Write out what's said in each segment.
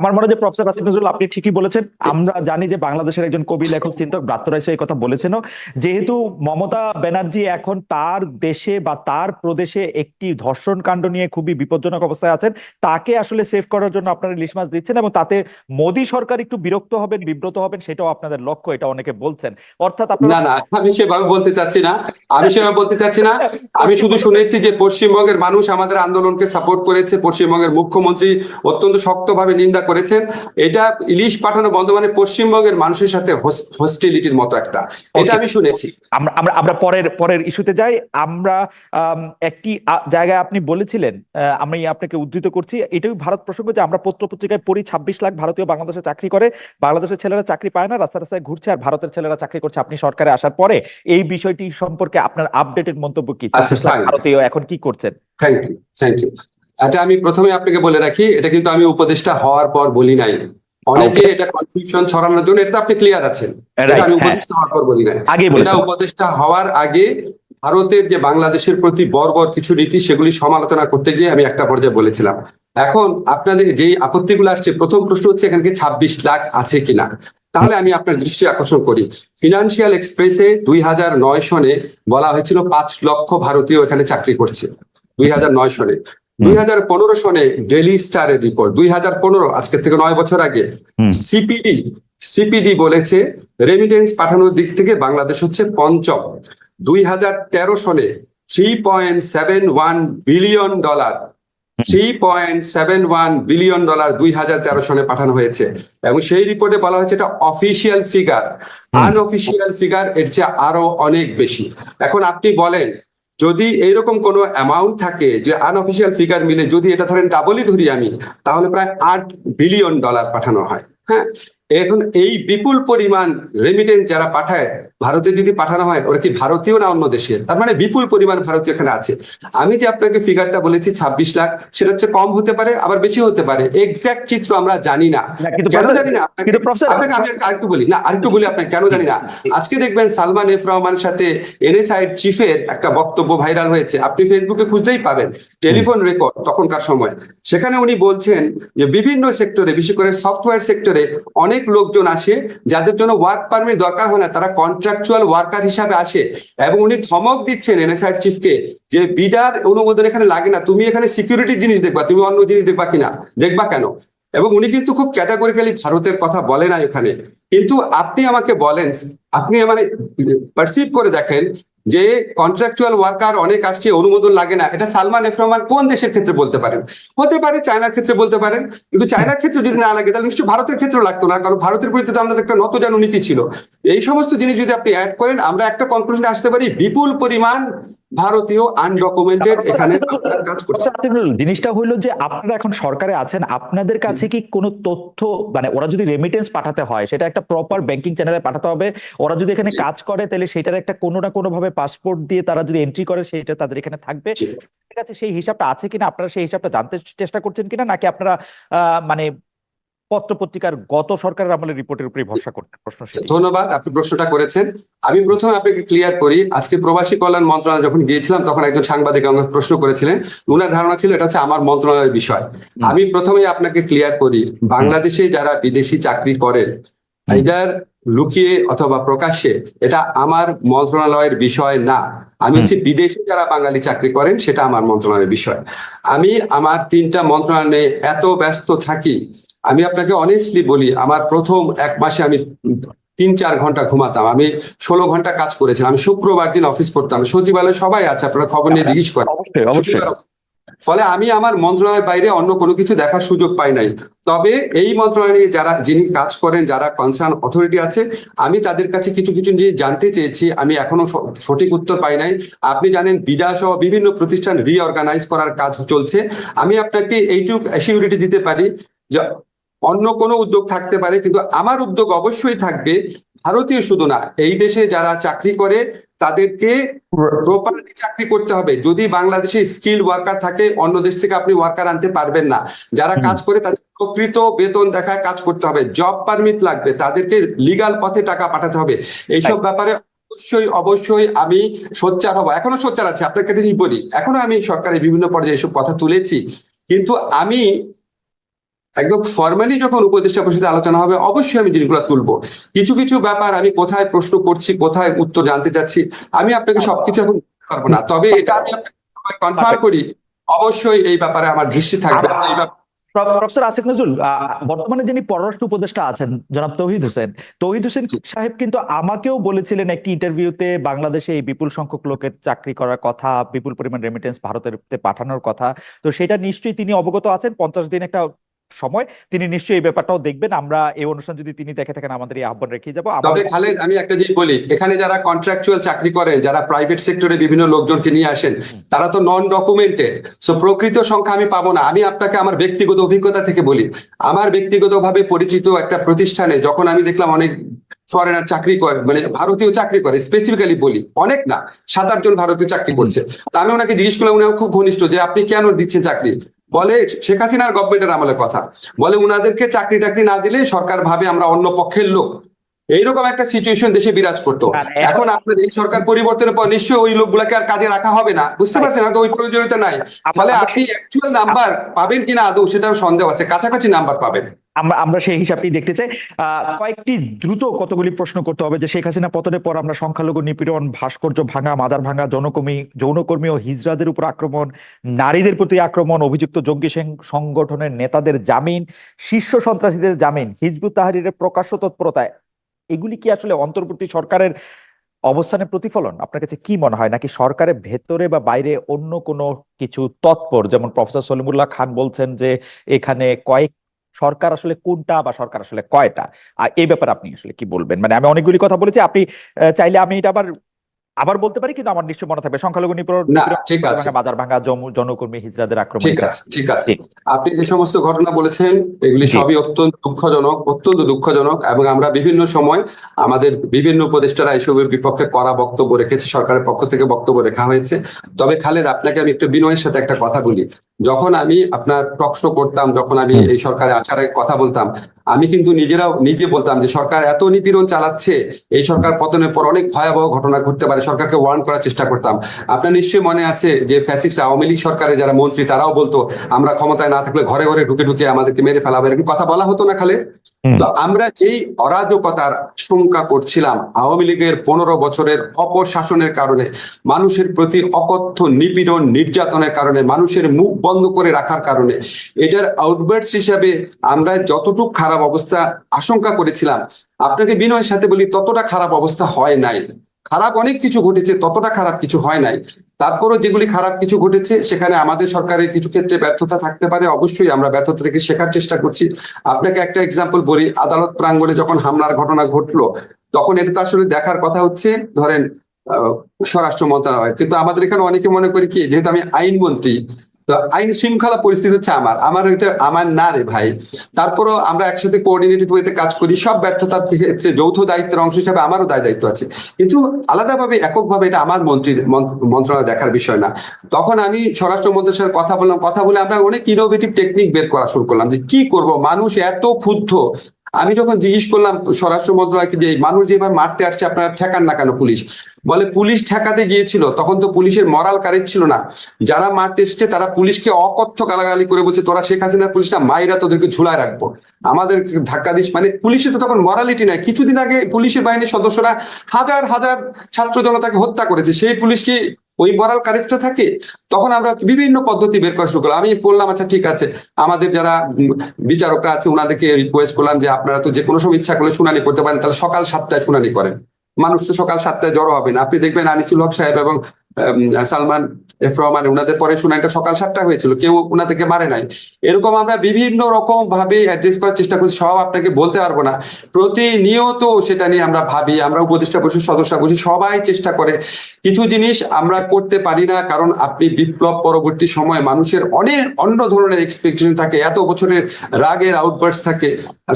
আমার মনে হয় প্রফেসর আসিফ নজরুল, আপনি ঠিকই বলেছেন। আমরা জানি যে বাংলাদেশের একজন কবি, লেখক, চিন্তক ব্রাত্য এই কথা বলেছেনও। যেহেতু মমতা ব্যানার্জি এখন তার দেশে বা তার প্রদেশে একটি ধর্ষণ কাণ্ড নিয়ে খুবই বিপজ্জনক অবস্থায় আছেন, তাকে আসলে সেভ করার জন্য আপনারা ইলিশ মাছ দিচ্ছেন এবং তাতে মোদী সরকার একটু বিরক্ত হবেন, বিব্রত হবেন, সেটাও আপনাদের লক্ষ্য, এটা অনেকে বলছেন। অর্থাৎ না না, আমি সেভাবে বলতে চাচ্ছি না। আমি সেভাবে বলতে চাচ্ছি না। আমি শুধু শুনেছি যে পশ্চিমবঙ্গের মানুষ আমাদের আন্দোলনকে সাপোর্ট করেছে। পশ্চিমবঙ্গের মুখ্যমন্ত্রী অত্যন্ত শক্তভাবে নিন্দা করেছেন। এটা ইলিশ পাঠানো বন্ধ মানে পশ্চিমবঙ্গের মানুষের সাথে হস্টিলিটির মতো একটা। এটা আমি শুনেছি। আমরা আমরা পরের পরের ইস্যুতে যাই। আমরা আম, একটি জায়গায় আপনি বলেছিলেন আমি আপনাকে উদ্ধৃত করছি। এটাই ভারত প্রসঙ্গ যে আমরা পত্র পত্রিকায় পড়ি ছাব্বিশ লাখ ভারতীয় বাংলাদেশে চাকরি করে। বাংলাদেশের ছেলেরা চাকরি পায় না রাস্তা রাস্তায় ঘুরছে আর ভারতের ছেলেরা চাকরি করছে। আপনি সরকারে আসার পরে এই বিষয়টি সম্পর্কে আপনার আপডেটেড মন্তব্য কি? আচ্ছা, 26 লাখ fine. ভারতীয় এখন কি করছেন? থ্যাংক ইউ থ্যাংক ইউ এটা আমি প্রথমে আপনাকে বলে রাখি এটা কিন্তু আমি উপদেষ্টা হওয়ার পর বলি নাই। অনেকে এটা কনফিউশন ছড়ানোর জন্য এটা আপনি ক্লিয়ার আছেন। এটা আমি হ্যাঁ। উপদেষ্টা হওয়ার পর বলি নাই। এটা উপদেষ্টা হওয়ার আগে ভারতের যে বাংলাদেশের প্রতি বর্বর কিছু নীতি সেগুলি সমালোচনা করতে গিয়ে আমি একটা পর্যায়ে বলেছিলাম। এখন আপনাদের যেই আপত্তিগুলো আসছে প্রথম প্রশ্ন হচ্ছে এখানে কি ছাব্বিশ লাখ আছে কিনা? তাহলে আমি আপনার দৃষ্টি আকর্ষণ করি। ফিনান্সিয়াল এক্সপ্রেসে দুই হাজার নয় সনে বলা হয়েছিল পাঁচ লক্ষ ভারতীয় এখানে চাকরি করছে। দুই হাজার নয় সনে। দুই হাজার পনেরো সনে ডেলি স্টারের রিপোর্ট দুই হাজার পনেরো আজকের থেকে নয় বছর আগে সিপিডি সিপিডি বলেছে রেমিটেন্স পাঠানোর দিক থেকে বাংলাদেশ হচ্ছে পঞ্চম। দুই হাজার তেরো সনে three point seven one billion dollar three point seven one billion dollar দুই হাজার তেরো সনে পাঠানো হয়েছে। এবং সেই রিপোর্টে বলা হয়েছে এটা অফিসিয়াল ফিগার আনঅফিসিয়াল ফিগার এর চেয়ে আরও অনেক বেশি। এখন আপনি বলেন যদি এইরকম কোনো অ্যামাউন্ট থাকে যে আনঅফিসিয়াল ফিগার মিলে যদি এটা ধরেন ডাবলই ধরি আমি, তাহলে প্রায় আট বিলিয়ন ডলার পাঠানো হয় হ্যাঁ? এখন এই বিপুল পরিমাণ রেমিটেন্স যারা পাঠায় ভারতে যদি পাঠানো হয় ওরা কি ভারতীয় না অন্য দেশের তার মানে বিপুল পরিমাণ ভারতীয় এখানে আছে। আমি যে আপনাকে ফিগারটা বলেছি ছাব্বিশ লাখ সেটা হচ্ছে কম হতে পারে আবার বেশি হতে পারে। এক্সাক্ট চিত্র আমরা জানি না। কেন জানি না? আপনাকে আমি আরেকটু বলি। না আরেকটু বলি আপনাকে কেন জানি না? আজকে দেখবেন সালমান এফ রহমানের সাথে এনএসআইড চিফের একটা বক্তব্য ভাইরাল হয়েছে। আপনি ফেসবুকে খুঁজলেই পাবেন। টেলিফোন রেকর্ড তখনকার সময়। সেখানে উনি বলছেন যে বিভিন্ন সেক্টরে বিশেষ করে সফটওয়্যার সেক্টরে অনেক লোকজন আসে যাদের জন্য ওয়ার্ক পারমিট দরকার হয় না তারা কন্ট্রাকচুয়াল ওয়ার্কার হিসাবে আসে এবং উনি ধমক দিচ্ছেন এনএসআর চিফকে যে বিডার অনুমোদন এখানে লাগে না, তুমি এখানে সিকিউরিটি জিনিস দেখবা, তুমি অন্য জিনিস দেখবা কিনা, দেখবা কেন? এবং উনি কিন্তু খুব ক্যাটাগরিক্যালি ভারতের কথা বলে না এখানে কিন্তু আপনি আমাকে বলেন, আপনি মানে পারসিভ করে দেখেন যে কন্ট্রাকচুয়াল ওয়ার্কার অনেক আসছে, অনুমোদন লাগে না। এটা সালমান এফরমান কোন দেশের ক্ষেত্রে বলতে পারেন? হতে পারে চায়নার ক্ষেত্রে বলতে পারেন, কিন্তু চায়নার ক্ষেত্রে যদি না লাগে, তাহলে নিশ্চয়ই ভারতের ক্ষেত্রে লাগতো না, কারণ ভারতের বিরুদ্ধে তো আমাদের একটা নতজানু নীতি ছিল। এই সমস্ত জিনিস যদি আপনি অ্যাড করেন, আমরা একটা কনক্লুশনে আসতে পারি, বিপুল পরিমাণ ভারতীয় আনডকুমেন্টেড এখানে কাজ করছে আচ্ছা, জিনিসটা হইল যে আপনারা এখন সরকারে আছেন আপনাদের কাছে কি কোনো তথ্য মানে ওরা যদি রেমিটেন্স পাঠাতে হয় সেটা একটা প্রপার ব্যাংকিং চ্যানেলে পাঠাতে হবে ওরা যদি এখানে কাজ করে তাহলে সেটার একটা কোনো না কোনো ভাবে পাসপোর্ট দিয়ে তারা যদি এন্ট্রি করে সেটা তাদের এখানে থাকবে। আছে সেই হিসাবটা আছে কিনা আপনারা সেই হিসাবটা জানতে চেষ্টা করছেন কিনা নাকি আপনারা আহ, মানে পত্র পত্রিকার গত সরকারের আমলের রিপোর্টের উপরে ভরসা করতে প্রশ্ন ধন্যবাদ আপনি প্রশ্নটা করেছেন। আমি প্রথমে আপনাকে ক্লিয়ার করি আজকে প্রবাসী কল্যাণ মন্ত্রণালয় যখন গিয়েছিলাম তখন একজন সাংবাদিক আমাকে প্রশ্ন করেছিলেন। উনার ধারণা ছিল এটা হচ্ছে আমার মন্ত্রণালয়ের বিষয়। আমি প্রথমে আপনাকে ক্লিয়ার করি বাংলাদেশে যারা বিদেশি চাকরি করেন ইদার লুকিয়ে অথবা প্রকাশ্যে এটা আমার মন্ত্রণালয়ের বিষয় না। আমি হচ্ছে বিদেশে যারা বাঙালি চাকরি করেন সেটা আমার মন্ত্রণালয়ের বিষয়। আমি আমার তিনটা মন্ত্রণালয়ে এত ব্যস্ত থাকি আমি আপনাকে অনেস্টলি বলি আমার প্রথম এক মাসে আমি তিন চার ঘণ্টা ঘুমাতাম। আমি ষোলো ঘণ্টা কাজ করেছিলাম। আমি শুক্রবার দিন অফিস করতাম সচিবালয় সবাই আছে আপনারা খবর নিয়ে জিজ্ঞেস করেন। ফলে আমি আমার মন্ত্রণালয়ের বাইরে অন্য কোনো কিছু দেখার সুযোগ পাই নাই। তবে এই মন্ত্রণালয়ে যারা যিনি কাজ করেন যারা কনসার্ন অথরিটি আছে আমি তাদের কাছে কিছু কিছু জিনিস জানতে চেয়েছি। আমি এখনও সঠিক উত্তর পাই নাই। আপনি জানেন বিডা সহ বিভিন্ন প্রতিষ্ঠান রিঅর্গানাইজ করার কাজ চলছে। আমি আপনাকে এইটুকু অ্যাসিউরিটি দিতে পারি যে অন্য কোনো উদ্যোগ থাকতে পারে কিন্তু আমার উদ্যোগ অবশ্যই থাকবে ভারতীয় শুধু না এই দেশে যারা চাকরি করে তাদেরকে প্রপারলি চাকরি করতে হবে। যদি বাংলাদেশে স্কিল ওয়ার্কার থাকে অন্য দেশ থেকে আপনি ওয়ার্কার আনতে পারবেন না। যারা কাজ করে তাদের প্রকৃত বেতন দেখায় কাজ করতে হবে। জব পারমিট লাগবে তাদেরকে লিগাল পথে টাকা পাঠাতে হবে। এইসব ব্যাপারে অবশ্যই অবশ্যই আমি সোচ্চার হব। এখনও সোচ্চার আছে আপনাকে যদি বলি এখনও আমি সরকারের বিভিন্ন পর্যায়ে এসব কথা তুলেছি। কিন্তু আমি একদম ফর্মালি যখন উপদেষ্টা পরিষদে আলোচনা হবে অবশ্যই আমি জিনিসগুলো তুলবো। কিছু কিছু ব্যাপার আমি কোথায় প্রশ্ন করছি কোথায় উত্তর জানতে চাচ্ছি আমি আপনাকে সবকিছু এখন পারব না। তবে এটা আমি আপনাকে কনফার্ম করি অবশ্যই এই ব্যাপারে আমার দৃষ্টি থাকবে। এই ব্যাপারে প্রফেসর আসিফ নজরুল বর্তমানে যিনি পররাষ্ট্র উপদেষ্টা আছেন জনাব তৌহিদ হোসেন তৌহিদ হোসেন সাহেব কিন্তু আমাকেও বলেছিলেন একটি ইন্টারভিউতে বাংলাদেশে এই বিপুল সংখ্যক লোকের চাকরি করার কথা বিপুল পরিমাণ রেমিটেন্স ভারতের পাঠানোর কথা। তো সেটা নিশ্চয়ই তিনি অবগত আছেন। পঞ্চাশ দিন একটা সময় তিনি নিশ্চয়ই এই ব্যাপারটাও দেখবেন। আমরা এই অনুষ্ঠান যদি তিনি দেখে থাকেন আমাদের এই আহ্বান রেখে যাব। তবে খালেদ আমি একটা জিনিস বলি এখানে যারা কন্ট্রাকচুয়াল চাকরি করেন যারা প্রাইভেট সেক্টরে বিভিন্ন লোকজনকে নিয়ে আসেন তারা তো নন ডকুমেন্টেড সো প্রকৃত সংখ্যা আমি পাবো না। আমি আপনাকে আমার ব্যক্তিগত অভিজ্ঞতা থেকে বলি আমার ব্যক্তিগতভাবে পরিচিত একটা প্রতিষ্ঠানে যখন আমি দেখলাম অনেক ফরেনার চাকরি করে মানে ভারতীয় চাকরি করে স্পেসিফিক্যালি বলি অনেক না সাত আটজন ভারতীয় চাকরি করছে। তা আমি ওনাকে জিজ্ঞেস করলাম উনি খুব ঘনিষ্ঠ যে আপনি কেন দিচ্ছেন চাকরি? বলে শেখ হাসিনার গভর্নমেন্টের আমলের কথা। বলে উনাদেরকে চাকরি টাকরি না দিলে সরকার ভাবে আমরা অন্য পক্ষের লোক। এইরকম একটা সিচুয়েশন দেশে বিরাজ করতো। এখন- এখন আপনার এই সরকার পরিবর্তনের পর নিশ্চয়ই ওই লোকগুলাকে আর কাজে রাখা হবে না। বুঝতে পারছেন? হয়তো ওই প্রয়োজনীয়তা নাই। ফলে আপনি অ্যাকচুয়াল নাম্বার পাবেন কিনা আদৌ সেটাও সন্দেহ আছে। কাছাকাছি নাম্বার পাবেন। আমরা আমরা সেই হিসাবটি দেখতে চাই। কয়েকটি দ্রুত কতগুলি প্রশ্ন করতে হবে যে শেখ হাসিনা পতনের পর আমরা সংখ্যালঘু নিপীড়ন, ভাস্কর্য ভাঙা মাদার ভাঙা জনকর্মী যৌনকর্মী ও হিজড়াদের উপর আক্রমণ, নারীদের প্রতি আক্রমণ, অভিযুক্ত জঙ্গি সংগঠনের নেতাদের জামিন, শীর্ষ সন্ত্রাসীদের জামিন, হিজবুত তাহারিরের প্রকাশ্য তৎপরতায়। এগুলি কি আসলে অন্তর্বর্তী সরকারের অবস্থানের প্রতিফলন? আপনার কাছে কি মনে হয়? নাকি সরকারের ভেতরে বা বাইরে অন্য কোনো কিছু তৎপর? যেমন প্রফেসর সলিমুল্লাহ খান বলছেন যে এখানে কয়েক সরকার আসলে কোনটা বা সরকার আসলে কয়টা? আর এই ব্যাপারে আপনি আসলে কি বলবেন? মানে আমি অনেকগুলি কথা বলেছি আপনি চাইলে আমি এটা আবার আবার বলতে পারি কিন্তু আমার নিশ্চয় মনে থাকবে। সংখ্যালঘু নিপীড়ন বাজার ভাঙা জনকর্মী হিজড়াদের আক্রমণ ঠিক আছে ঠিক আছে। আপনি যে সমস্ত ঘটনা বলেছেন এগুলি সবই অত্যন্ত দুঃখজনক অত্যন্ত দুঃখজনক এবং আমরা বিভিন্ন সময় আমাদের বিভিন্ন উপদেষ্টারা এসবের বিপক্ষে করা বক্তব্য রেখেছে সরকারের পক্ষ থেকে বক্তব্য রেখা হয়েছে। তবে খালেদ আপনাকে আমি একটু বিনয়ের সাথে একটা কথা বলি। যখন আমি আপনার টকশো করতাম যখন আমি এই সরকারে আসার কথা বলতাম আমি কিন্তু নিজেরাও নিজে বলতাম যে সরকার এত নিপীড়ন চালাচ্ছে এই সরকার পতনের পর অনেক ভয়াবহ ঘটনা ঘটতে পারে সরকারকে ওয়ার্ন করার চেষ্টা করতাম। আপনার নিশ্চয়ই মনে আছে যে ফ্যাসিস্ট আওয়ামী লীগ সরকারের যারা মন্ত্রী তারাও বলতো আমরা ক্ষমতায় না থাকলে ঘরে ঘরে ঢুকে ঢুকে আমাদেরকে মেরে ফেলাবে এরকম কথা বলা হতো না খালে। তো আমরা যেই অরাজকতার আশঙ্কা করছিলাম আওয়ামী লীগের পনেরো বছরের অপশাসনের কারণে মানুষের প্রতি অকথ্য নিপীড়ন নির্যাতনের কারণে মানুষের মুখ বন্ধ করে রাখার কারণে। এটার আউটবার্টস হিসাবে আমরা যতটুকু খারাপ অবস্থা আশঙ্কা করেছিলাম, আপনাকে বিনয়ের সাথে বলি ততটা খারাপ অবস্থা হয় নাই। খারাপ অনেক কিছু ঘটেছে, ততটা খারাপ কিছু হয় নাই। তারপরও যেগুলি খারাপ কিছু ঘটেছে, সেখানে আমাদের সরকারের কিছু ক্ষেত্রে ব্যর্থতা থাকতে পারে, অবশ্যই আমরা ব্যর্থতা থেকে শেখার চেষ্টা করছি। আপনাকে একটা এক্সাম্পল বলি, আদালত প্রাঙ্গণে যখন হামলার ঘটনা ঘটলো, তখন এটা তো আসলে দেখার কথা হচ্ছে, ধরেন স্বরাষ্ট্র মন্ত্রণালয়। কিন্তু আমাদের এখানে অনেকে মনে করি কি, যেহেতু আমি আইনমন্ত্রী তো আইন শৃঙ্খলা পরিস্থিতি হচ্ছে আমার। আমার এটা আমার না রে ভাই। তারপরও আমরা একসাথে কোঅর্ডিনেটেড ওয়েতে কাজ করি, সব ব্যর্থতার ক্ষেত্রে যৌথ দায়িত্বের অংশ হিসাবে আমারও দায় দায়িত্ব আছে। কিন্তু আলাদাভাবে, এককভাবে এটা আমার মন্ত্রীর মন্ত্র- মন্ত্রণালয় দেখার বিষয় না। তখন আমি স্বরাষ্ট্র মন্ত্রীর সাথে কথা বললাম, কথা বলে আমরা অনেক ইনোভেটিভ টেকনিক বের করা শুরু করলাম যে কি করব? মানুষ এত ক্ষুব্ধ আমি যখন জিজ্ঞেস করলাম স্বরাষ্ট্র মন্ত্রণালয়কে যে মানুষ যেভাবে মারতে আসছে, আপনারা ঠেকান না কেন পুলিশ? বলে, পুলিশ ঠেকাতে গিয়েছিল, তখন তো পুলিশের মরাল কারেজ ছিল না। যারা মারতে এসছে, তারা পুলিশকে অকথ্য গালাগালি করে বলছে, তোরা শেখ হাসিনার পুলিশ না মাইরা তোদেরকে ঝুলায় রাখব। আমাদের ধাক্কা দিস মানে পুলিশের তো তখন মরালিটি নাই। কিছুদিন আগে পুলিশের বাহিনীর সদস্যরা হাজার হাজার ছাত্র জনতাকে হত্যা করেছে। সেই পুলিশ কি ওই মরাল কারেজটা থাকে, তখন আমরা বিভিন্ন পদ্ধতি বের করা শুরু করলাম। আমি বললাম আচ্ছা ঠিক আছে। আমাদের যারা বিচারকরা আছে ওনাদেরকে রিকোয়েস্ট করলাম যে, আপনারা তো যে কোনো সময় ইচ্ছা করলে শুনানি করতে পারেন, তাহলে সকাল সাতটায় শুনানি করেন। মানুষ তো সকাল সাতটায় জড়ো হবে না। আপনি দেখবেন আনিসুল হক সাহেব এবং সালমান ওনাদের পরে শুনানিটা সকাল সাতটায় হয়েছিল, কেউ মারে নাই। এরকম আমরা বিভিন্ন রকম ভাবে অ্যাড্রেস করার চেষ্টা করছি, সব আপনাকে বলতে পারব না। প্রতিনিয়ত সেটা নিয়ে আমরা ভাবি, আমরা উপদেষ্টা সদস্য সবাই চেষ্টা করে। কিছু জিনিস আমরা করতে পারি না, কারণ আপনি বিপ্লব পরবর্তী সময়ে মানুষের অনেক অন্য ধরনের এক্সপেকটেশন থাকে, এত বছরের রাগের আউটবার্টস থাকে।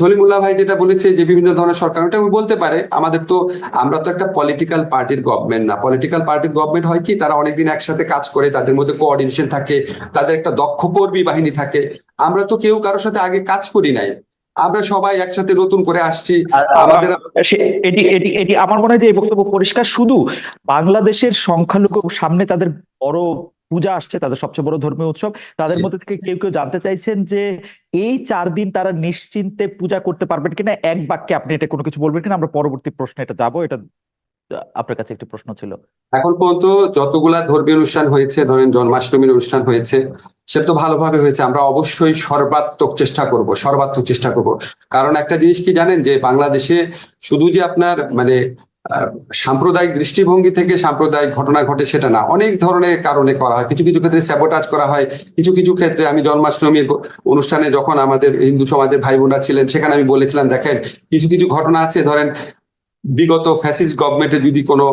সলিমুল্লাহ ভাই যেটা বলেছে যে বিভিন্ন ধরনের সরকার, ওটা বলতে পারে, আমাদের তো, আমরা তো একটা পলিটিক্যাল পার্টির গভর্নমেন্ট না। পলিটিক্যাল পার্টির গভর্নমেন্ট হয় কি, তারা অনেকদিন একসাথে কাজ করে তাদের মধ্যে কোঅর্ডিনেশন থাকে তাদের একটা দক্ষ কর্মী বাহিনী থাকে। আমরা তো কেউ কারোর সাথে আগে কাজ করি নাই। আমরা সবাই একসাথে নতুন করে আসছি। আমাদের এটি এটি এটি আমার মনে হয় যে এই বক্তব্য পরিষ্কার। শুধু বাংলাদেশের সংখ্যালঘু সামনে তাদের বড় পূজা আসছে তাদের সবচেয়ে বড় ধর্মীয় উৎসব তাদের মধ্যে থেকে কেউ কেউ জানতে চাইছেন যে এই চার দিন তারা নিশ্চিন্তে পূজা করতে পারবেন কিনা? এক বাক্যে আপনি এটা কোনো কিছু বলবেন কিনা? আমরা পরবর্তী প্রশ্নে এটা যাব এটা আপনার কাছে একটি প্রশ্ন ছিল। এখন পর্যন্ত যতগুলা ধর্মীয় অনুষ্ঠান হয়েছে, ধরেন জন্মাষ্টমীর অনুষ্ঠান হয়েছে সেটা তো ভালোভাবে হয়েছে। আমরা অবশ্যই সর্বাত্মক চেষ্টা করব, সর্বাত্মক চেষ্টা করব। কারণ একটা জিনিস কি জানেন যে বাংলাদেশে শুধু যে আপনার মানে সাম্প্রদায়িক দৃষ্টিভঙ্গি থেকে সাম্প্রদায়িক ঘটনা ঘটে সেটা না। অনেক ধরনের কারণে করা হয়। কিছু কিছু ক্ষেত্রে স্যাবোটাজ করা হয়। কিছু কিছু ক্ষেত্রে আমি জন্মাষ্টমীর অনুষ্ঠানে যখন আমাদের হিন্দু সমাজের ভাই বোনরা ছিলেন, সেখানে আমি বলেছিলাম, দেখেন কিছু কিছু ঘটনা আছে। ধরেন বিগত ফ্যাসিস্ট গভর্নমেন্টে যদি কোনো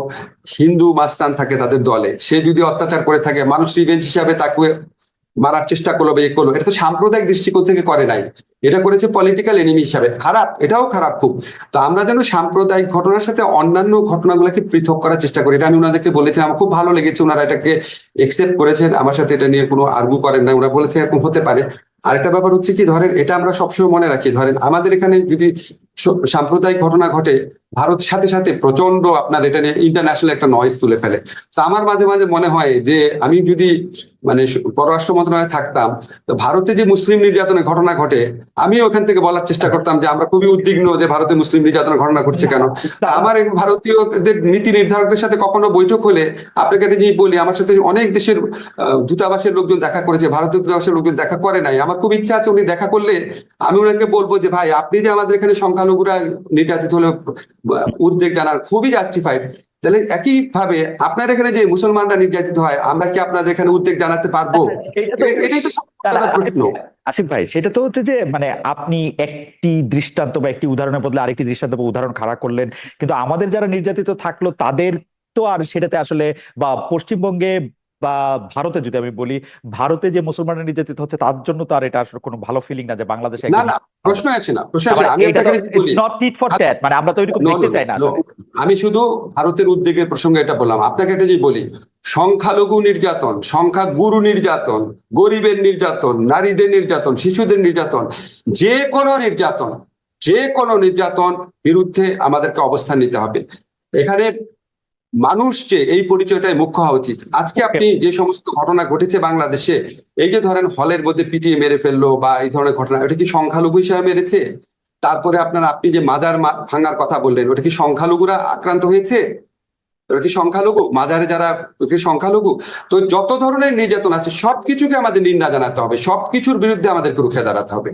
হিন্দু মাস্তান থাকে তাদের দলে, সে যদি অত্যাচার করে থাকে, মানুষ রিভেঞ্জ হিসাবে তাকে মারার চেষ্টা করল বা এ করল, এটা তো সাম্প্রদায়িক দৃষ্টিকোণ থেকে করে নাই। এটা করেছে পলিটিক্যাল এনিমি হিসাবে। খারাপ, এটাও খারাপ খুব। তো আমরা যেন সাম্প্রদায়িক ঘটনার সাথে অন্যান্য ঘটনাগুলোকে পৃথক করার চেষ্টা করি, এটা আমি ওনাদেরকে বলেছিলাম আমার খুব ভালো লেগেছে ওনারা এটাকে একসেপ্ট করেছেন। আমার সাথে এটা নিয়ে কোনো আর্গু করেন না ওনারা বলেছে এরকম হতে পারে। আরেকটা ব্যাপার হচ্ছে কি, ধরেন এটা আমরা সবসময় মনে রাখি, ধরেন আমাদের এখানে যদি সাম্প্রদায়িক ঘটনা ঘটে ভারত সাথে সাথে প্রচণ্ড আপনার এটা নিয়ে ইন্টারন্যাশনাল একটা নয়েজ তুলে ফেলে। তো আমার মাঝে মাঝে মনে হয় যে আমি যদি মানে পররাষ্ট্র মন্ত্রণালয়ে থাকতাম, তো ভারতে যে মুসলিম নির্যাতনের ঘটনা ঘটে, আমি ওখান থেকে বলার চেষ্টা করতাম যে আমরা খুবই উদ্বিগ্ন যে ভারতে মুসলিম নির্যাতনের ঘটনা ঘটছে কেন। আমার ভারতীয়দের নীতি নির্ধারকদের সাথে কখনো বৈঠক হলে আপনাকে জিনিস বলি, আমার সাথে অনেক দেশের দূতাবাসের লোকজন দেখা করেছে, ভারতীয় দূতাবাসের লোকজন দেখা করে নাই। আমার খুব ইচ্ছা আছে উনি দেখা করলে আমি ওনাকে বলব যে, ভাই, আপনি যে আমাদের এখানে সংখ্যালঘুরা নির্যাতিত হলে, উদ্বেগ জানার, খুবই জাস্টিফাইড তাহলে একই ভাবে আপনার এখানে যে মুসলমানরা নির্যাতিত হয় আমরা কি আপনাদের এখানে উদ্বেগ জানাতে পারব? এটা এটাই তো প্রশ্ন। আসিফ ভাই সেটা তো হচ্ছে যে মানে আপনি একটি দৃষ্টান্ত বা একটি উদাহরণের বদলে আরেকটি দৃষ্টান্ত বা উদাহরণ খাড়া করলেন কিন্তু আমাদের যারা নির্যাতিত থাকল তাদের তো আর সেটাতে আসলে বা পশ্চিমবঙ্গে বা ভারতে যদি আমি বলি ভারতে যে মুসলমানরা নির্যাতিত হচ্ছে তার জন্য তো আর এটা আসলে কোনো ভালো ফিলিং না যে বাংলাদেশে না না প্রশ্ন আসে না প্রশ্ন আসে আমি এটা আপনাকে বলি। নট নিড ফর দ্যাট মানে আমরা তো No, দেখতে চাই না আমি শুধু ভারতের উদ্বেগের প্রসঙ্গে এটা বললাম। আপনাকে একটা যে বলি সংখ্যালঘু নির্যাতন সংখ্যা গুরু নির্যাতন গরিবের নির্যাতন নারীদের নির্যাতন শিশুদের নির্যাতন যে কোনো নির্যাতন যে কোনো নির্যাতন বিরুদ্ধে আমাদেরকে অবস্থান নিতে হবে। এখানে মানুষ যে এই পরিচয়টাই মুখ্য হওয়া উচিত। আজকে আপনি যে সমস্ত ঘটনা ঘটেছে বাংলাদেশে এই যে ধরেন হলের মধ্যে পিটিয়ে মেরে ফেলল বা এই ধরনের ঘটনা এটা কি সংখ্যালঘু হিসাবে মেরেছে? তারপরে আপনার আপনি যে মাজার ভাঙার কথা বললেন ওটা কি সংখ্যালঘুরা আক্রান্ত হয়েছে? ওটা কি সংখ্যালঘু? মাজারে যারা কি সংখ্যালঘু? তো যত ধরনের নির্যাতন আছে সবকিছুকে আমাদের নিন্দা জানাতে হবে সবকিছুর বিরুদ্ধে আমাদেরকে রুখে দাঁড়াতে হবে।